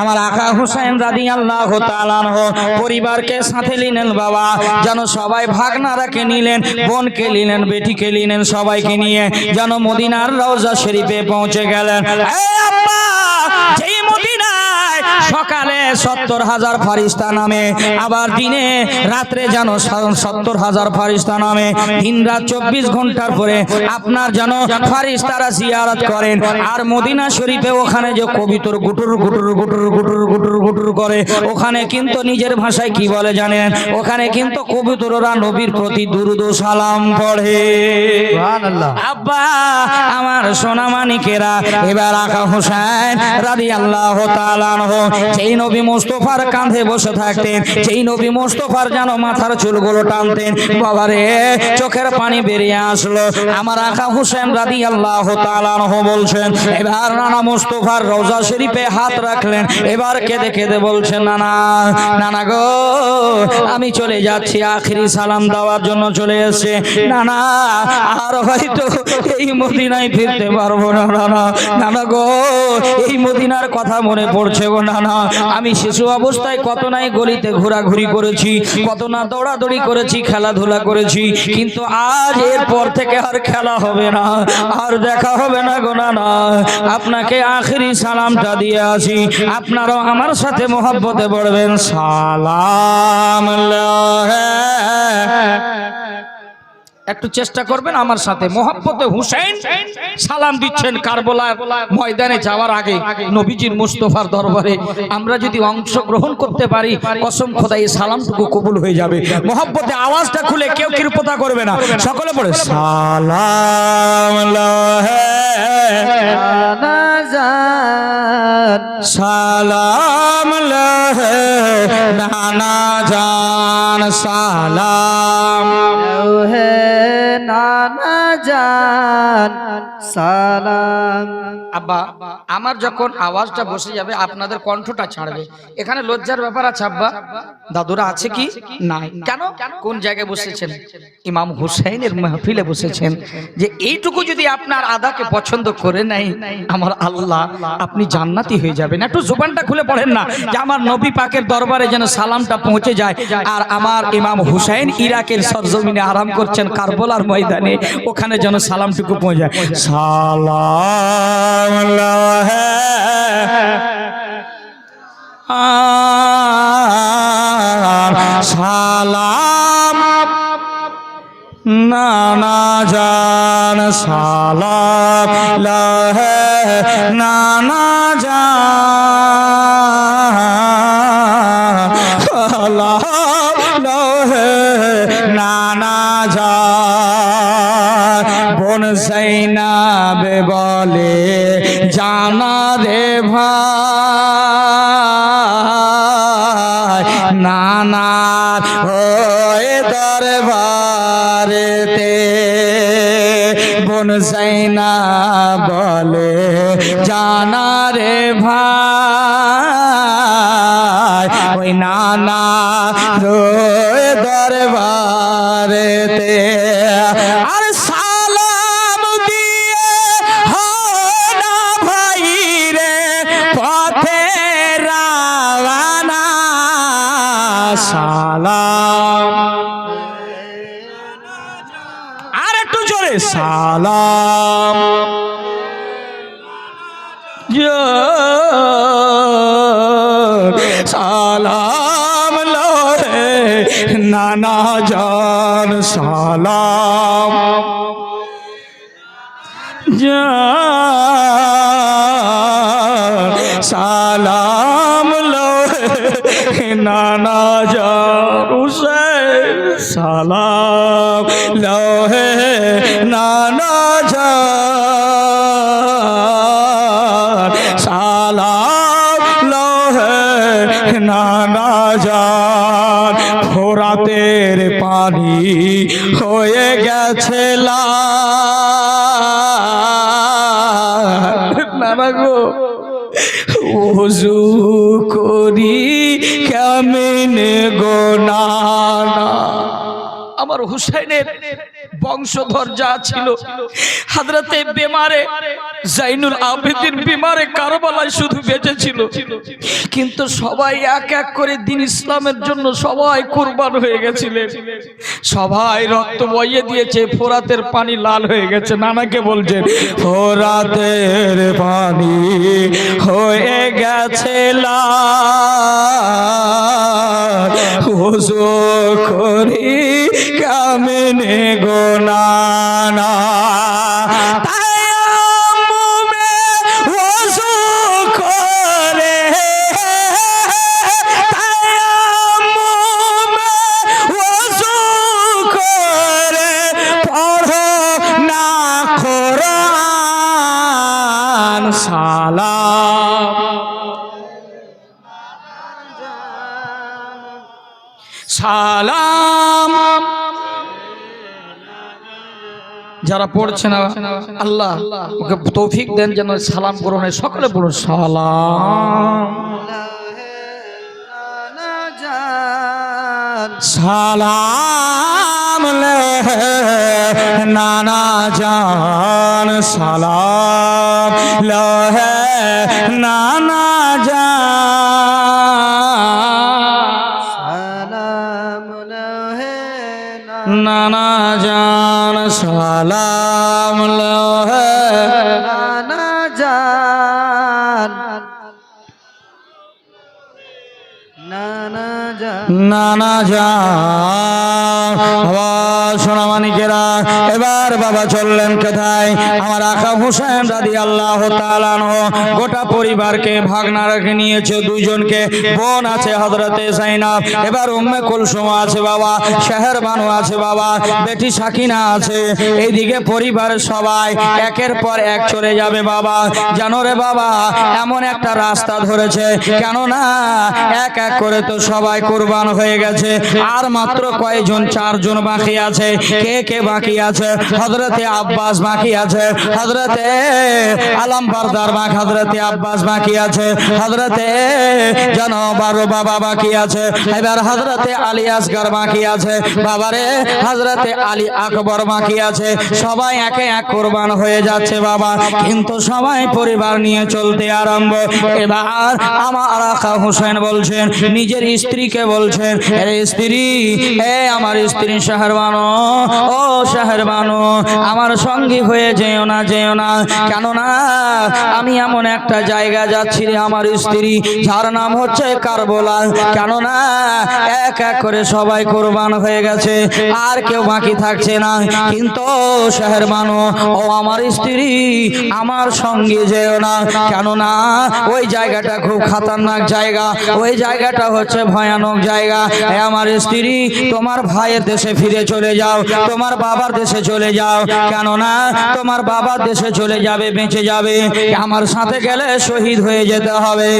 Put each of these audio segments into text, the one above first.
আমার আকা হুসাইন রাদি আল্লাহ পরিবারকে সাথে নিলেন বাবা, যেন সবাই ভাগনারাকে নিলেন, বোনকে নিলেন, বেটিকে নিলেন, সবাইকে নিয়ে যেন মদিনার রওজা শরীফে পৌঁছে গেলেন। সকালে সত্তর হাজার ফারিস্তা নামে আবার দিনে রাত্রে যেন সত্তর হাজার ফারিস্তা নামে। দিন রাত চব্বিশ ঘণ্টার পরে আপনার যেন ফারিস্তারা জিয়ারত করেন আর মদিনা শরীফে ওখানে যে কবিতর গুটুর গুটুর গুটুর গুটুর গুটুর গুটুর করে ওখানে কিন্তু নিজের ভাষায় কি বলে জানেন? ওখানে কিন্তু কবিতররা নবীর প্রতি দুরুদ সালাম পড়ে। আব্বা আমার সোনামানিকেরা এবার আকা হোসেন রাদি আল্লাহ সেই নবী মুস্তফার কাঁধে বসে থাকতেন সেই নবী মুস্তফার যেন মাথার চুলগুলো টানতেন, বাবারে, চোখের পানি বেরিয়ে আসলো। আমার আকা হোসেন রাদি আল্লাহ বলছেন, এবার নানা মুস্তফার রোজা শরীফে হাত রাখলেন, এবার কেঁদে কেঁদে বলছেন, নানা নানা গো, আমি চলে যাচ্ছি, আখিরি সালাম দেওয়ার জন্য চলে এসছে। নানা, আর হয়তো এই মদিনায় ফিরতে পারব না, নানা নানা গো, এই মদিনার কথা মনে পড়ছে গো, নানা। আমি শিশু অবস্থায় কত নাই গলিতে ঘোরাঘুরি করেছি, কত না দৌড়াদৌড়ি করেছি, খেলাধুলা করেছি, কিন্তু আজ এরপর থেকে আর খেলা হবে না, আর দেখা হবে না গো না আপনাকে আখেরি সালামটা দিয়ে আসি, আপনারাও আমার সাথে মোহাব্বতে পড়বেন সালাম একটু চেষ্টা করবেন আমার সাথে। মোহাম্মতে হুসেন সালাম দিচ্ছেন কারবলার ময়দানে যাওয়ার আগে নবীজির মুস্তফার দরবারে। আমরা যদি অংশ গ্রহণ করতে পারি, কসম খোদাই, এই সালামটুকু কবুল হয়ে যাবে। মোহাম্মতে আওয়াজটা খুলে কেউ কৃপতা করবে না। সকলে পড়ে সালাম সালাম। নানা জান, সালাম। নানা জান, সালাম। আব্বা, আমার যখন আওয়াজটা বসে যাবে, আপনাদের কণ্ঠটা ছাড়বে। এখানে লজ্জার ব্যাপার আছে, আব্বা। দাদুরা আছে কি? নাই। কেন? কোন জায়গায় বসেছেন? ইমাম হুসাইনের মাহফিলে বসেছেন। যে এইটুকু যদি আপনার আদাকে পছন্দ করে নাই আমার আল্লাহ, আপনি জান্নাতি হয়ে যাবেন। একটু জোবানটা খুলে পড়েন না, যে আমার নবী পাকের দরবারে যেন সালামটা পৌঁছে যায়। আর আমার ইমাম হুসাইন ইরাকের সরজমিনে আরাম করছেন কারবলার ময়দানে। ওখানে যেন সালামটুকু পৌঁছে যায় সালাম সালাম নানা জান সালাম না নানা সৈনাবে বলে, জানা রে ভাই, নানা ওই দরবারেতে। বোন সৈনা বলে, জানা রে ভাই, ওই নানা রোয় দরবারেতে। সালাম জোর সালাম লোহে নানা জান সালাম জান সালাম লোহে নানা জান হুসেন সালাম লোহে নানা জান ফোরাতের পানি হয়ে গেছে। নানা ওজু করি কেমন গো না আমার হুসাইনের বংশধর যা ছিল হাজরাতে বেমারে জাইনুল আবেদিন বিমারে কারবালায় শুধু বেঁচে ছিল। কিন্তু সবাই এক এক করে দিন ইসলামের জন্য সবাই কুরবান হয়ে গেছিলেন। সবাই রক্ত বইয়ে দিয়েছে ফোরাতের পানি লাল হয়ে গেছে। নানাকে বলছেন ফোরাতের পানি হয়ে গেছে লাল। করি কামনে গোনানা nana. Ah. যারা পড়ছে না আল্লাহ ওকে তৌফিক দেন যেন সালাম গ্রহণে সকলে পড়ুন সালাম। সালাম নানা জান সালাম লে নানা জান। সালাম লহে নানা জান। সালাম নানা যা নানা জান। সোনামানিকেরা এবার বাবা চললেন কোথায়? আমার আকা হুসেন রাদি আল্লাহ গোটা পরিবারকে ভাগনা রেখে নিয়েছে, দুইজনকে। বোন আছে হজরতে সাইনাব এবার উম্মে কুলসুম আছে বাবা শেহর বানু আছে বাবা, বেটি সাকিনা আছে। এইদিকে পরিবারের সবাই একের পর এক চলে যাবে বাবা। জানো রে বাবা, এমন একটা রাস্তা ধরেছে, কেননা এক এক করে তো সবাই কুরবান হয়ে গেছে, আর মাত্র কয়জন, চারজন বাকি আছে। কে কে বাকি আছে? হজরতে আব্বাস বাকি আছে। হজরতে আলম বারদার বাক হজরতে আব্বাস বাকি আছে। হজরতে জন বারো বাবা বাকি আছে। এবার হজরতে আলী আসগর বাকি আছে। বাবারে হজরতে আলী আকবর বাকি আছে। সবাই একে এক কোরবান হয়ে যাচ্ছে বাবা। কিন্তু সবাই পরিবার নিয়ে চলতে আরম্ভ। এবার আমার আখা হোসেন বলছেন, নিজের স্ত্রীকে বলছেন স্ত্রী, এ আমার স্ত্রী শাহরবানো ও শাহরবানো আমার সঙ্গী হয়ে যেও না যেও না। কেননা আমি এমন একটা জায়গা যাচ্ছি আমার স্ত্রী, যার নাম হচ্ছে কারবোলা। কেননা এক এক করে সবাই কোরবান হয়ে গেছে, আর কেউ বাকি থাকছে না। কিন্তু শহর মানো ও আমার স্ত্রী, আমার সঙ্গে যেও না। কেননা ওই জায়গাটা খুব খাতারনাক জায়গা, ওই জায়গাটা হচ্ছে ভয়ানক জায়গা। আমার স্ত্রী, তোমার ভাইয়ের দেশে ফিরে চলে যাও। তোমার বাবার দেশে চলে যাও। কেননা, তোমার বাবার দেশে চলে যাবে, বেঁচে যাবে। আমার সাথে গেলে শহীদ হয়ে যেতে হবে।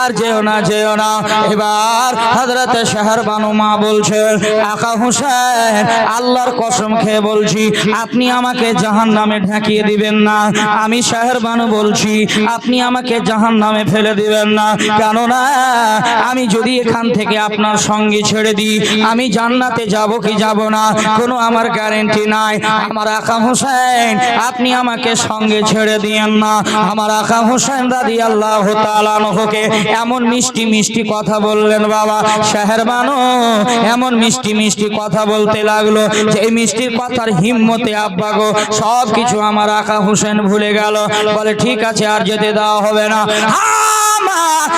আর যেও না যেও না। এবার হজরতে শহর বানু মা বলছেন, আকা হুসেন, আল্লাহর কসম খেয়ে বলছি, আপনি আমাকে জাহান নামে ঢাকিয়ে দিবেন না। আমি শহর বানু বলছি, আপনি আমাকে জাহান নামে ফেলে দিবেন না। কেননা, আমি যদি এখান থেকে আপনার সঙ্গে ছেড়ে দিই, আমি জান্নাতে যাব কি যাব না? কোনো আমার গ্যারেন্টি নাই। আমার আকা হোসেন আপনি আমাকে সঙ্গে ছেড়ে দিয়েন না। আমার আকা হোসেন দাদি আল্লাহ তালানহকে এমন মিষ্টি মিষ্টি কথা বললেন বাবা শহর বানো এমন মিষ্টি মিষ্টি কথা বলতে লাগল। যে এই মিষ্টির কথার হিম্মতে আব্বা গো সব কিছু আমার আকা হোসেন ভুলে গেল। বলে ঠিক আছে আর যেতে দেওয়া হবে না। আমার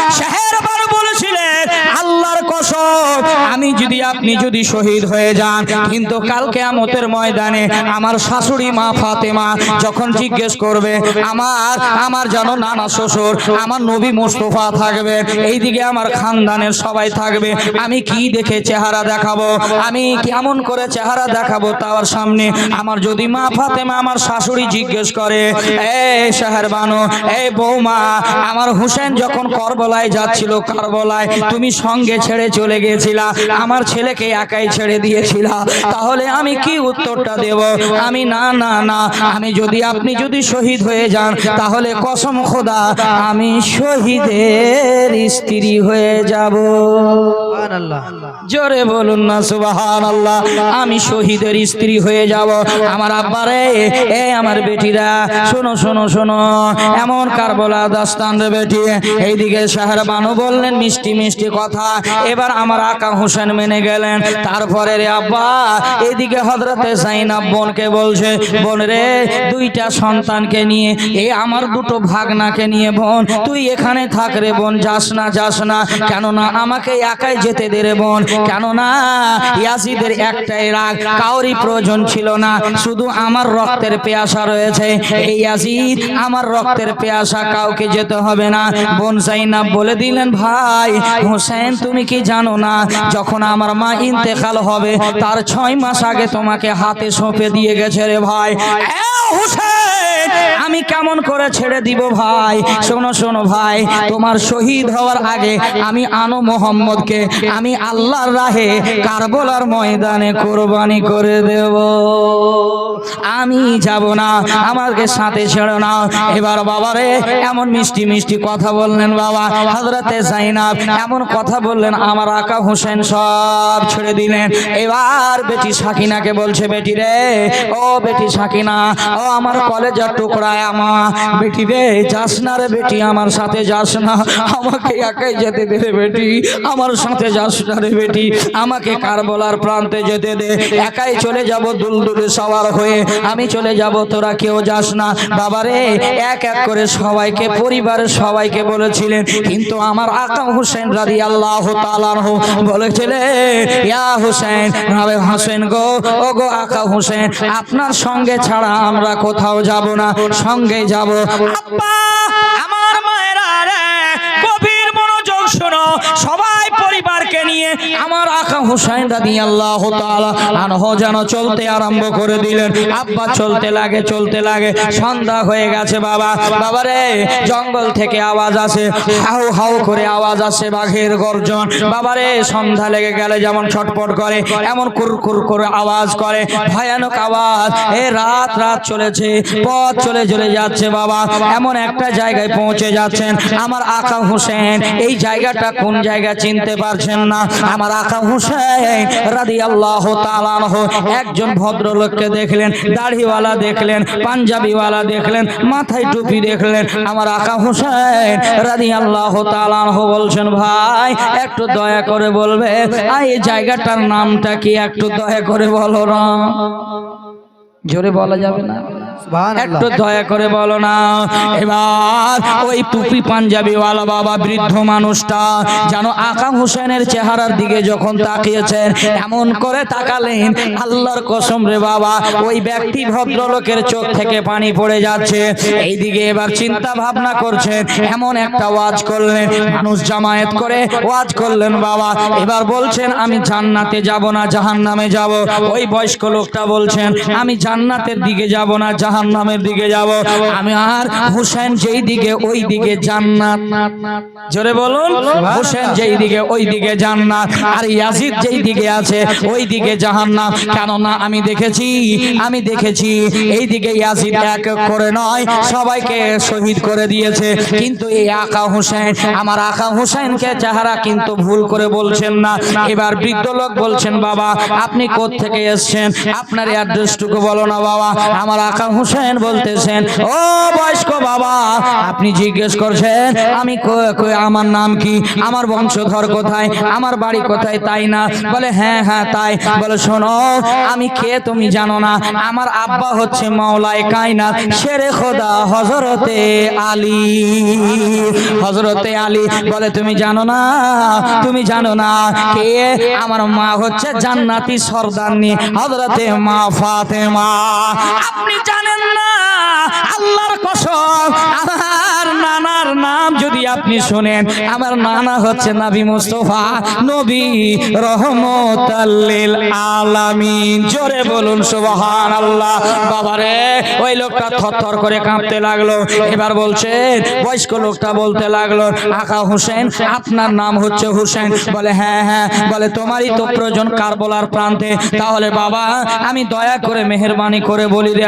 আমি যদি আপনি যদি শহীদ হয়ে যান, কিন্তু কাল কেয়ামতের ময়দানে আমার শাশুড়ি মা ফাতেমা যখন জিজ্ঞেস করবে, আমার আমার যেন নানা শ্বশুর, আমার নবী মোস্তফা থাকবে, এইদিকে আমার খানদানের সবাই থাকবে, আমি কি দেখে চেহারা দেখাবো? আমি কেমন করে চেহারা দেখাবো তার সামনে? আমার যদি মা ফাতেমা আমার শাশুড়ি জিজ্ঞেস করে, এ শাহের বানো এ বৌমা, আমার হুসেন যখন করবলায় যাচ্ছিল, কারবলায়, তুমি সঙ্গে ছেড়ে চলে গেছিলা আমার ছেলেকে একাই ছেড়ে দিয়েছিলা। তাহলে আমি কি উত্তরটা দেব? আমি না না না, আমি যদি আপনি যদি শহীদ হয়ে যান, তাহলে কসম খোদা, আমি শহীদের স্ত্রী হয়ে যাব। জোরে বলুন না সুবাহান আল্লাহ আমি শহীদের স্ত্রী হয়ে যাব। আমার আব্বারে এ আমার বেটিরা, শোনো শোনো শোনো। এমন কারবলা দাস্তান রে বেটি, এইদিকে শাহর বানু বললেন, মিষ্টি মিষ্টি কথা। এবার আমার আকা হোসেন মেনে গেলেন। তারপরে রে আব্বা, এদিকে হজরতে সাইনাব বোনকে বলছে, বোন রে, দুইটা সন্তানকে নিয়ে এই আমার দুটো ভাগনাকে নিয়ে বোন, তুই এখানে থাক রে বোন, যাস না যাস না। কেননা আমাকে একাই যেতে দে রে বোন। কেননা ইয়াসিদের একটাই রাগ কাউরই প্রয়োজন ছিল না। শুধু আমার রক্তের পেয়াসা রয়েছে। এই ইয়াসিদ, আমার রক্তের পেয়াসা কাউকে যেতে হবে না। বোন সাইনা বলে দিলেন, ভাই, হোসেন, তুমি কি জানো না, যখন আমার মা ইন্তেকাল হবে, তার ছয় মাস আগে তোমাকে হাতে সঁপে দিয়ে গেছে রে ভাই। হোসেন! আমি কেমন করে ছেড়ে দিব ভাই? শোনো শোনো ভাই, তোমার শহীদ হওয়ার আগে আমি আনো মোহাম্মদকে, আমি আল্লাহর রাহে কারবলার ময়দানে কোরবানি করে দেব। আমি যাব না, আমাকে সাথে ছেড়ো না। এবার বাবারে, এমন মিষ্টি মিষ্টি কথা বললেন বাবা। হজরতে জাইনাব এমন কথা বললেন, আমার আকা হোসেন সব ছেড়ে দিলেন। এবার বেটি সাকিনাকে বলছে, বেটি রে, ও বেটি সাকিনা, ও আমার কলেজের টুকরায় আমা, বেটি রে, যাস না রে বেটি, আমার সাথে যাস না। আমাকে একাই যেতে দে রে বেটি, আমার সাথে যাস না রে বেটি। আমাকে কারবলার প্রান্তে যেতে দে। একাই চলে যাব দুলদুলে সবার হয়ে। আমি চলে যাব, তোরা কেউ যাস না। বাবারে এক এক করে সবাইকে, পরিবারের সবাইকে বলেছিলেন, কিন্তু আমার আকাম হোসেন রাদি আল্লাহ তালানহ বলেছিলেন ইয়া হোসেন, রাবে হোসেন গো ও গো আকা হোসেন, আপনার সঙ্গে ছাড়া আমরা কোথাও যাব না। সঙ্গে যাব। আব্বা আমার মায়েরা রে গভীর মনোযোগ শোনো পরিবারকে নিয়ে আমার আকা হুসাইন রাদি আল্লাহ আনহ যেন চলতে আরম্ভ করে দিলেন। আব্বা, চলতে লাগে চলতে লাগে। সন্ধ্যা হয়ে গেছে বাবা। বাবারে, জঙ্গল থেকে আওয়াজ আসে। হাউ হাউ করে আওয়াজ আসে বাঘের গর্জন। বাবা রে সন্ধ্যা লেগে গেলে যেমন ছটপট করে, এমন কুরকুর করে আওয়াজ করে। ভয়ানক আওয়াজ। এ রাত রাত চলেছে, পথ চলে চলে যাচ্ছে বাবা। এমন একটা জায়গায় পৌঁছে যাচ্ছেন। আমার আকা হোসেন, এই জায়গাটা কোন জায়গা চিনতে পারছেন আমার আকা হোসেন রাদি আল্লাহ তালানহ একজন ভদ্রলোককে দেখলেন, দাড়িওয়ালা দেখলেন, পাঞ্জাবিওয়ালা দেখলেন, মাথায় টুপি দেখলেন। আমার আকা হোসেন রাদি আল্লাহ তালানহ বলছেন, ভাই, একটু দয়া করে বলবে এই জায়গাটার নামটা কি একটু দয়া করে বলো না। জোরে বলা যাবে না। একটু দয়া করে বলো না, এবার ওই টুপি পাঞ্জাবি ওয়ালা বাবা, বৃদ্ধ মানুষটা যেন আকাম হোসেনের চেহারার দিকে যখন তাকিয়েছেন, এমন করে তাকালেন, আল্লাহর কসম রে বাবা, ওই ব্যক্তি ভদ্রলোকের চোখ থেকে পানি পড়ে যাচ্ছে। এইদিকে এবার চিন্তা ভাবনা করছেন, এমন একটা ওয়াজ করলেন, মানুষ জামায়াত করে ওয়াজ করলেন বাবা, এবার বলছেন, আমি জান্নাতে যাব না, জাহান্নামে যাব। ওই বয়স্ক লোকটা বলছেন, আমি জান্নাতের দিকে যাব না জাহান্নামের দিকে যাব। আমি আর হোসেন যেই দিকে, ওই দিকে জান্নাত। জোরে বলুন, হোসেন যেই দিকে, ওই দিকে জান্নাত। আর ইয়াজিদ যেই দিকে আছে, ওই দিকে জাহান্নাম কেননা আমি দেখেছি আমি দেখেছি, এই দিকে ইয়াজিদ এক করে নয়, সবাইকে শহীদ করে দিয়েছে। কিন্তু এই আকা হোসেন, আমার আকা হোসেনকে চেহারা কিন্তু ভুল করে বলছেন না। এবার বৃদ্ধ লোক বলছেন, বাবা, আপনি কোথা থেকে এসেছেন? আপনার অ্যাড্রেসটুকু বলো না, বাবা। আমার আকা হোসেন বলতেছেন ও বয়স্ক বাবা আপনি জিজ্ঞেস করছেন আমি আমার নাম কি? আমার বংশধর কোথায়? আমার বাড়ি কোথায়? তাই না? বলে হ্যাঁ হ্যাঁ তাই। বলে শোনো আমি কে তুমি জানো না? আমার আব্বা হচ্ছে মাওলায় কায়নাত শেরে খোদা হজরতে আলী। হজরতে আলী বলে তুমি জানো না? তুমি জানো না কে আমার মা হচ্ছে জান্নাতি সর্দারনি হজরতে মা ফাতেমা? আপনি জানেন না। আল্লাহর কসম, আমার নানার নাম যদি আপনি শোনেন, আমার নানা হচ্ছে নবী মুস্তফা, নবী রহমতাল্লিল আলামিন। জোরে বলুন, সুবহানাল্লাহ। বাবারে, ওই লোকটা থরথর করে কাঁপতে লাগল। এবার বলছেন, বয়স্ক লোকটা বলতে লাগল আকা হোসেন, আপনার নাম হচ্ছে হোসেন। বলে হ্যাঁ হ্যাঁ। বলে, তোমারই তো প্রয়োজন কারবলার প্রান্তে। তাহলে বাবা, আমি দয়া করে মেহেরবানি করে বলি রে